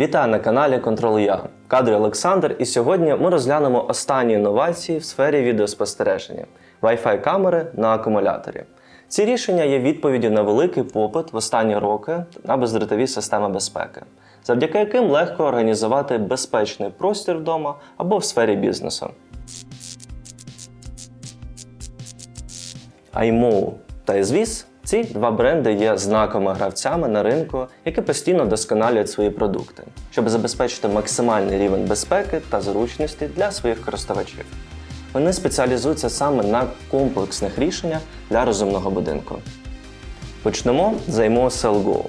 Вітаю на каналі Control.ua. В кадрі Олександр, і сьогодні ми розглянемо останні інновації в сфері відеоспостереження Wi-Fi камери на акумуляторі. Ці рішення є відповіддю на великий попит в останні роки на бездротові системи безпеки, завдяки яким легко організувати безпечний простір вдома або в сфері бізнесу. iMove та Eзвіз – ці два бренди є знаковими гравцями на ринку, які постійно досконалюють свої продукти, щоб забезпечити максимальний рівень безпеки та зручності для своїх користувачів. Вони спеціалізуються саме на комплексних рішеннях для розумного будинку. Почнемо з iMove CellGo.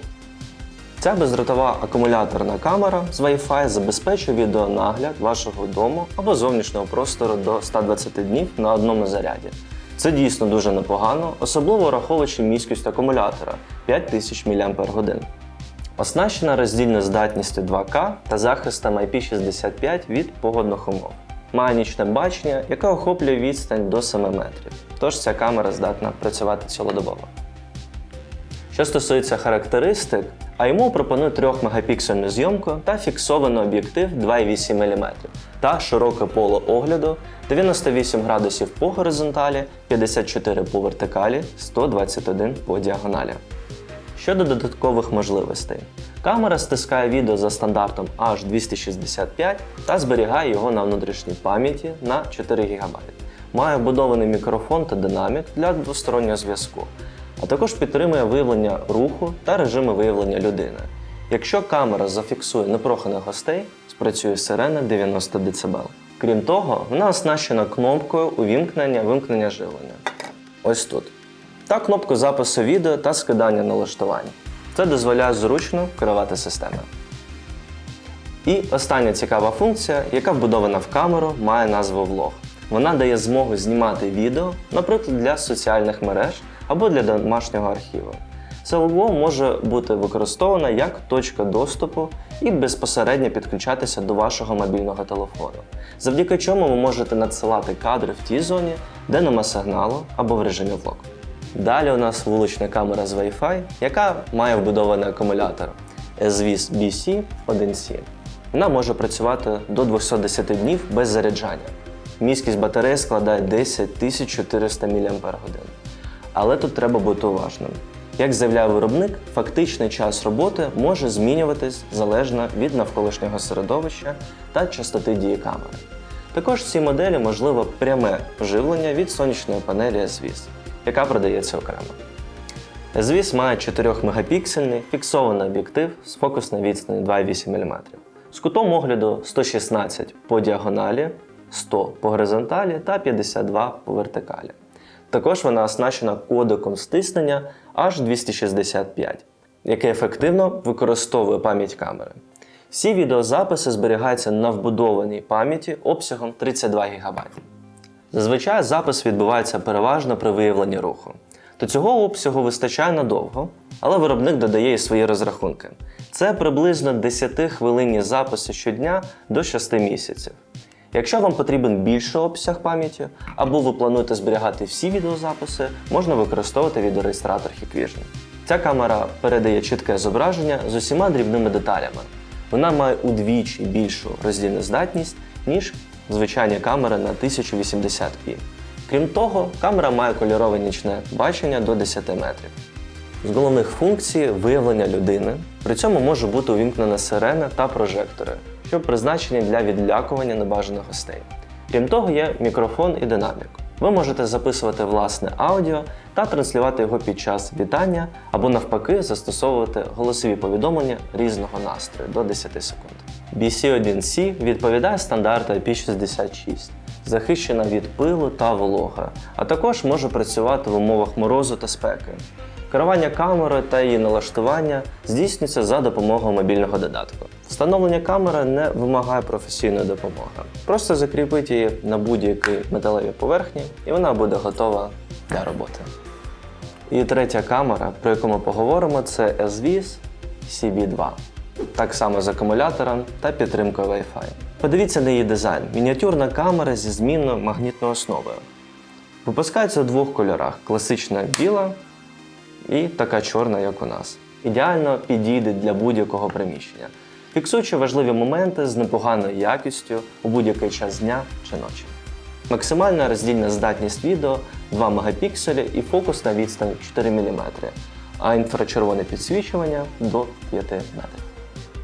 Ця бездротова акумуляторна камера з Wi-Fi забезпечує відеонагляд вашого дому або зовнішнього простору до 120 днів на одному заряді. Це дійсно дуже непогано, особливо враховуючи міськість акумулятора 5000 мАч. Оснащена роздільною здатністю 2К та захистом IP65 від погодних умов. Має нічне бачення, яке охоплює відстань до 7 метрів. Тож ця камера здатна працювати цілодобово. Що стосується характеристик, iMo пропонує 3-мегапіксельну зйомку та фіксований об'єктив 2,8 мм та широке поле огляду 98 градусів по горизонталі, 54 по вертикалі, 121 по діагоналі. Щодо додаткових можливостей, камера стискає відео за стандартом H265 та зберігає його на внутрішній пам'яті на 4 ГБ. Має вбудований мікрофон та динамік для двостороннього зв'язку, а також підтримує виявлення руху та режими виявлення людини. Якщо камера зафіксує непроханих гостей, спрацює сирена 90 дБ. Крім того, вона оснащена кнопкою увімкнення вимкнення живлення. Ось тут. Та кнопку запису відео та скидання налаштувань. Це дозволяє зручно керувати системою. І остання цікава функція, яка вбудована в камеру, має назву влог. Вона дає змогу знімати відео, наприклад, для соціальних мереж або для домашнього архіву. CLVO може бути використована як точка доступу і безпосередньо підключатися до вашого мобільного телефону, завдяки чому ви можете надсилати кадри в тій зоні, де нема сигналу або в режимі влог. Далі у нас вулична камера з Wi-Fi, яка має вбудований акумулятор SVIS BC 1C. Вона може працювати до 210 днів без заряджання. Міськість батареї складає 10 400 мАч. Але тут треба бути уважним. Як заявляє виробник, фактичний час роботи може змінюватись залежно від навколишнього середовища та частоти дії камери. Також в цій моделі можливо пряме живлення від сонячної панелі SVIS, яка продається окремо. SVIS має 4-мегапіксельний фіксований об'єктив з фокусною відстані 2,8 мм, з кутом огляду 116 по діагоналі, 100 по горизонталі та 52 по вертикалі. Також вона оснащена кодеком стиснення H265, який ефективно використовує пам'ять камери. Всі відеозаписи зберігаються на вбудованій пам'яті обсягом 32 ГБ. Зазвичай запис відбувається переважно при виявленні руху. До цього обсягу вистачає надовго, але виробник додає і свої розрахунки. Це приблизно 10 хвилинні записи щодня до 6 місяців. Якщо вам потрібен більший обсяг пам'яті, або ви плануєте зберігати всі відеозаписи, можна використовувати відеореєстратор Hikvision. Ця камера передає чітке зображення з усіма дрібними деталями. Вона має удвічі більшу роздільну здатність, ніж звичайні камери на 1080p. Крім того, камера має кольорове нічне бачення до 10 метрів. З головних функцій виявлення людини. При цьому може бути увімкнена сирена та прожектори, що призначені для відлякування небажаних гостей. Крім того, є мікрофон і динамік. Ви можете записувати власне аудіо та транслювати його під час вітання або навпаки застосовувати голосові повідомлення різного настрою до 10 секунд. BC1C відповідає стандарту IP66, захищена від пилу та вологи, а також може працювати в умовах морозу та спеки. Керування камерою та її налаштування здійснюється за допомогою мобільного додатку. Встановлення камери не вимагає професійної допомоги. Просто закріпіть її на будь-якій металевій поверхні, і вона буде готова для роботи. І третя камера, про яку ми поговоримо, це SVIS CB2. Так само з акумулятором та підтримкою Wi-Fi. Подивіться на її дизайн: мініатюрна камера зі змінною магнітною основою. Випускається у двох кольорах: класична біла і така чорна, як у нас. Ідеально підійде для будь-якого приміщення. фіксуючи важливі моменти з непоганою якістю у будь-який час дня чи ночі. Максимальна роздільна здатність відео 2 мегапікселі і фокус на відстань 4 мм, а інфрачервоне підсвічування до 5 метрів.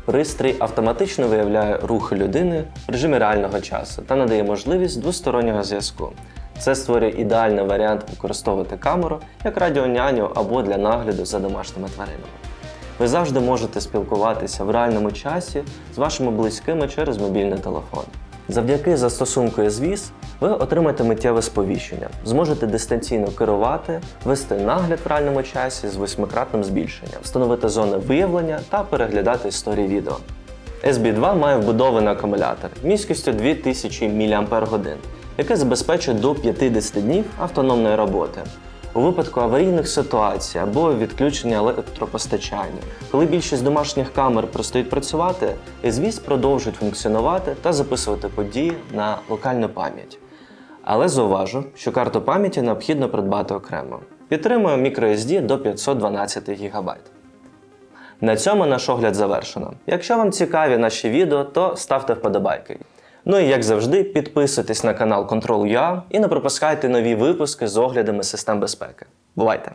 Пристрій автоматично виявляє рухи людини в режимі реального часу та надає можливість двостороннього зв'язку. Це створює ідеальний варіант використовувати камеру як радіоняню або для нагляду за домашніми тваринами. Ви завжди можете спілкуватися в реальному часі з вашими близькими через мобільний телефон. Завдяки застосунку SVIS ви отримаєте миттєве сповіщення, зможете дистанційно керувати, вести нагляд в реальному часі з восьмикратним збільшенням, встановити зони виявлення та переглядати історії відео. SB2 має вбудований акумулятор міськістю 2000 мАч, який забезпечує до 50 днів автономної роботи. У випадку аварійних ситуацій або відключення електропостачання, коли більшість домашніх камер перестають працювати, звіс продовжують функціонувати та записувати події на локальну пам'ять. Але зауважу, що карту пам'яті необхідно придбати окремо. Підтримує microSD до 512 ГБ. На цьому наш огляд завершено. Якщо вам цікаві наші відео, то ставте вподобайки. Ну і як завжди, підписуйтесь на канал Control.ua і не пропускайте нові випуски з оглядами систем безпеки. Бувайте!